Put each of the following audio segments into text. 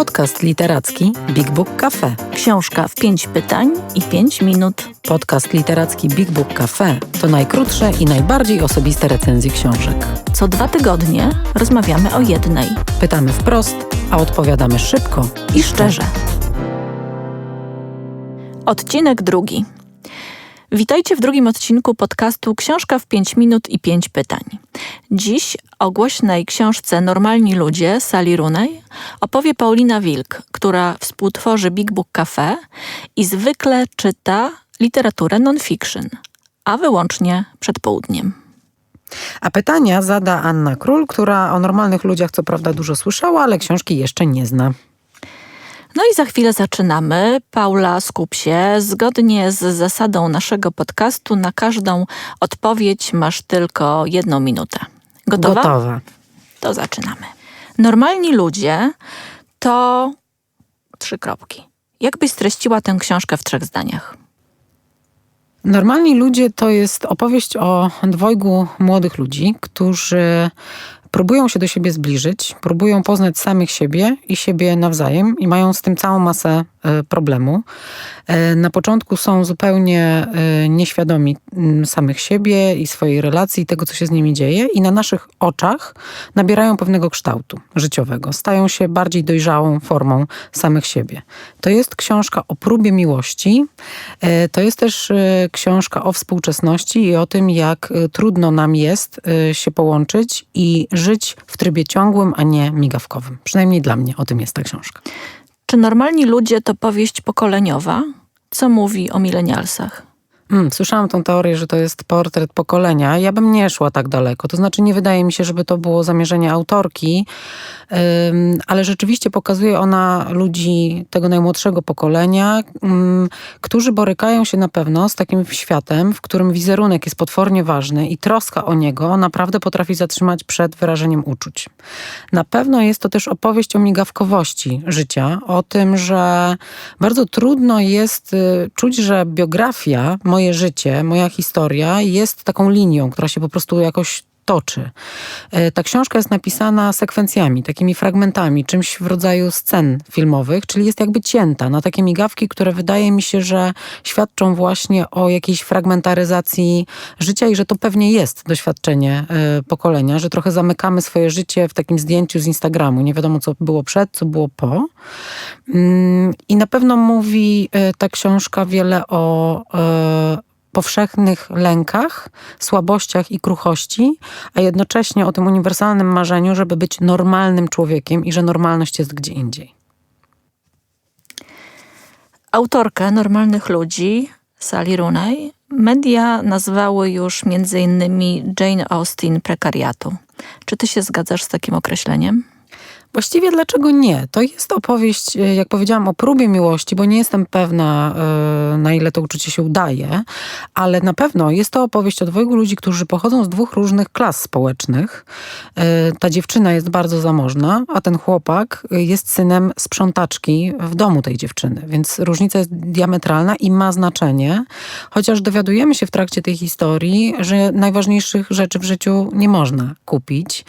Podcast literacki Big Book Cafe. Książka w 5 pytań i 5 minut. Podcast literacki Big Book Cafe to najkrótsze i najbardziej osobiste recenzje książek. Co dwa tygodnie rozmawiamy o jednej. Pytamy wprost, a odpowiadamy szybko I szczerze. Odcinek drugi. Witajcie w drugim odcinku podcastu Książka w 5 minut i 5 pytań. Dziś o głośnej książce Normalni ludzie Sali Runej opowie Paulina Wilk, która współtworzy Big Book Cafe i zwykle czyta literaturę non-fiction, a wyłącznie przed południem. A pytania zada Anna Król, która o normalnych ludziach co prawda dużo słyszała, ale książki jeszcze nie zna. No i za chwilę zaczynamy. Paula, skup się. Zgodnie z zasadą naszego podcastu, na każdą odpowiedź masz tylko jedną minutę. Gotowa? Gotowa. To zaczynamy. Normalni ludzie to trzy kropki. Jak byś streściła tę książkę w trzech zdaniach? Normalni ludzie to jest opowieść o dwojgu młodych ludzi, którzy próbują się do siebie zbliżyć, próbują poznać samych siebie i siebie nawzajem i mają z tym całą masę problemu. E, na początku są zupełnie e, nieświadomi samych siebie i swojej relacji, tego, co się z nimi dzieje, i na naszych oczach nabierają pewnego kształtu życiowego. Stają się bardziej dojrzałą formą samych siebie. To jest książka o próbie miłości. To jest też książka o współczesności i o tym, jak trudno nam jest się połączyć i żyć w trybie ciągłym, a nie migawkowym. Przynajmniej dla mnie o tym jest ta książka. Czy normalni ludzie to powieść pokoleniowa? Co mówi o milenialsach? Mm, słyszałam tą teorię, że to jest portret pokolenia. Ja bym nie szła tak daleko. To znaczy, nie wydaje mi się, żeby to było zamierzenie autorki, ale rzeczywiście pokazuje ona ludzi tego najmłodszego pokolenia, którzy borykają się na pewno z takim światem, w którym wizerunek jest potwornie ważny i troska o niego naprawdę potrafi zatrzymać przed wyrażeniem uczuć. Na pewno jest to też opowieść o migawkowości życia, o tym, że bardzo trudno jest y, czuć, że biografia, moje życie, moja historia jest taką linią, która się po prostu jakoś toczy. E, ta książka jest napisana sekwencjami, takimi fragmentami, czymś w rodzaju scen filmowych, czyli jest jakby cięta na takie migawki, które wydaje mi się, że świadczą właśnie o jakiejś fragmentaryzacji życia i że to pewnie jest doświadczenie e, pokolenia, że trochę zamykamy swoje życie w takim zdjęciu z Instagramu. Nie wiadomo, co było przed, co było po. Mm, I na pewno mówi e, ta książka wiele o powszechnych lękach, słabościach i kruchości, a jednocześnie o tym uniwersalnym marzeniu, żeby być normalnym człowiekiem i że normalność jest gdzie indziej. Autorkę Normalnych Ludzi, Sally Rooney, media nazwały już między innymi Jane Austen prekariatu. Czy ty się zgadzasz z takim określeniem? Właściwie dlaczego nie? To jest opowieść, e, jak powiedziałam, o próbie miłości, bo nie jestem pewna, e, na ile to uczucie się udaje, ale na pewno jest to opowieść o dwojgu ludzi, którzy pochodzą z dwóch różnych klas społecznych. E, ta dziewczyna jest bardzo zamożna, a ten chłopak jest synem sprzątaczki w domu tej dziewczyny, więc różnica jest diametralna i ma znaczenie, chociaż dowiadujemy się w trakcie tej historii, że najważniejszych rzeczy w życiu nie można kupić.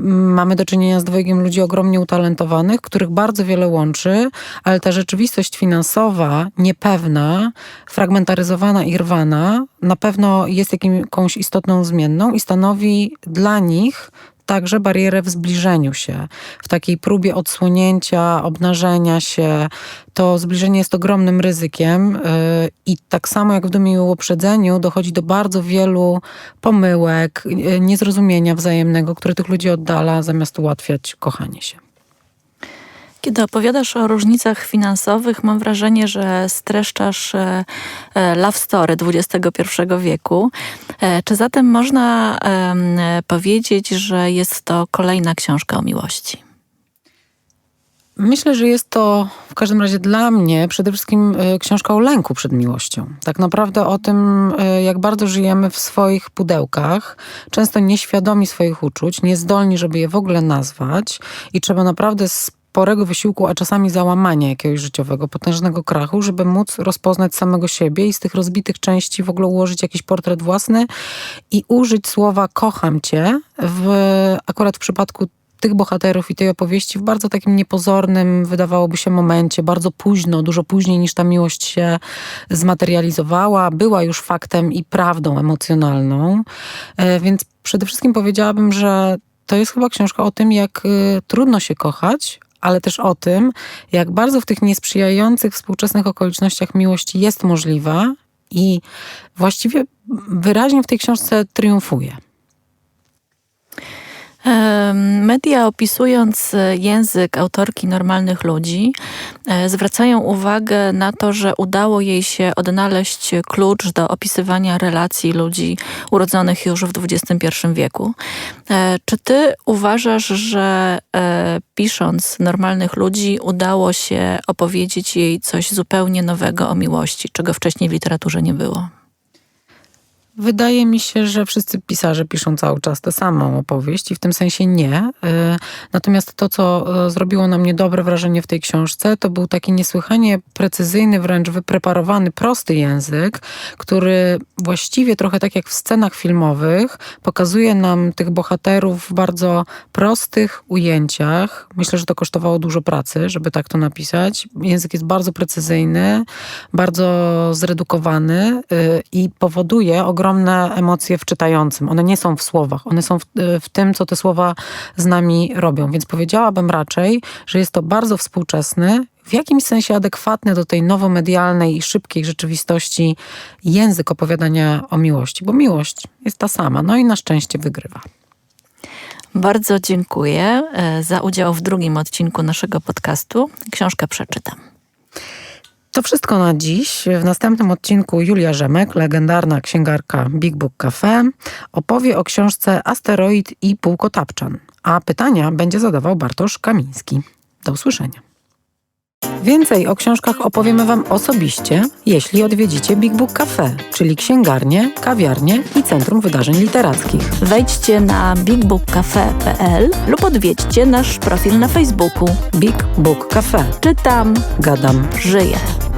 Mamy do czynienia z dwojgiem ludzi ogromnie utalentowanych, których bardzo wiele łączy, ale ta rzeczywistość finansowa, niepewna, fragmentaryzowana i rwana, na pewno jest jakąś istotną zmienną i stanowi dla nich także barierę w zbliżeniu się, w takiej próbie odsłonięcia, obnażenia się. To zbliżenie jest ogromnym ryzykiem yy, i tak samo jak w dumie i uprzedzeniu dochodzi do bardzo wielu pomyłek, yy, niezrozumienia wzajemnego, które tych ludzi oddala zamiast ułatwiać kochanie się. Kiedy opowiadasz o różnicach finansowych, mam wrażenie, że streszczasz e, e, love story XXI wieku. E, czy zatem można powiedzieć, że jest to kolejna książka o miłości? Myślę, że jest to w każdym razie dla mnie przede wszystkim książka o lęku przed miłością. Tak naprawdę o tym, jak bardzo żyjemy w swoich pudełkach, często nieświadomi swoich uczuć, niezdolni, żeby je w ogóle nazwać i trzeba naprawdę sporego wysiłku, a czasami załamania jakiegoś życiowego, potężnego krachu, żeby móc rozpoznać samego siebie i z tych rozbitych części w ogóle ułożyć jakiś portret własny i użyć słowa kocham cię w, akurat w przypadku tych bohaterów i tej opowieści w bardzo takim niepozornym, wydawałoby się, momencie, bardzo późno, dużo później niż ta miłość się zmaterializowała, była już faktem i prawdą emocjonalną. E, Więc przede wszystkim powiedziałabym, że to jest chyba książka o tym, jak y, trudno się kochać, ale też o tym, jak bardzo w tych niesprzyjających współczesnych okolicznościach miłość jest możliwa i właściwie wyraźnie w tej książce triumfuje. Media opisując e, język autorki normalnych ludzi, e, zwracają uwagę na to, że udało jej się odnaleźć klucz do opisywania relacji ludzi urodzonych już w XXI wieku. E, Czy ty uważasz, że pisząc normalnych ludzi udało się opowiedzieć jej coś zupełnie nowego o miłości, czego wcześniej w literaturze nie było? Wydaje mi się, że wszyscy pisarze piszą cały czas tę samą opowieść i w tym sensie nie. Y, Natomiast to, co y, zrobiło na mnie dobre wrażenie w tej książce, to był taki niesłychanie precyzyjny, wręcz wypreparowany, prosty język, który właściwie trochę tak jak w scenach filmowych pokazuje nam tych bohaterów w bardzo prostych ujęciach. Myślę, że to kosztowało dużo pracy, żeby tak to napisać. Język jest bardzo precyzyjny, bardzo zredukowany y, i powoduje ogromne emocje w czytającym. One nie są w słowach, one są w, w tym, co te słowa z nami robią. Więc powiedziałabym raczej, że jest to bardzo współczesny, w jakimś sensie adekwatny do tej nowomedialnej i szybkiej rzeczywistości język opowiadania o miłości, bo miłość jest ta sama, no i na szczęście wygrywa. Bardzo dziękuję e, za udział w drugim odcinku naszego podcastu. Książkę przeczytam. To wszystko na dziś. W następnym odcinku Julia Rzemek, legendarna księgarka Big Book Cafe, opowie o książce Asteroid i Półkotapczan, a pytania będzie zadawał Bartosz Kamiński. Do usłyszenia. Więcej o książkach opowiemy Wam osobiście, jeśli odwiedzicie Big Book Cafe, czyli księgarnię, kawiarnię i Centrum Wydarzeń Literackich. Wejdźcie na bigbookcafe.pl lub odwiedźcie nasz profil na Facebooku. Big Book Cafe. Czytam, Gadam. żyję.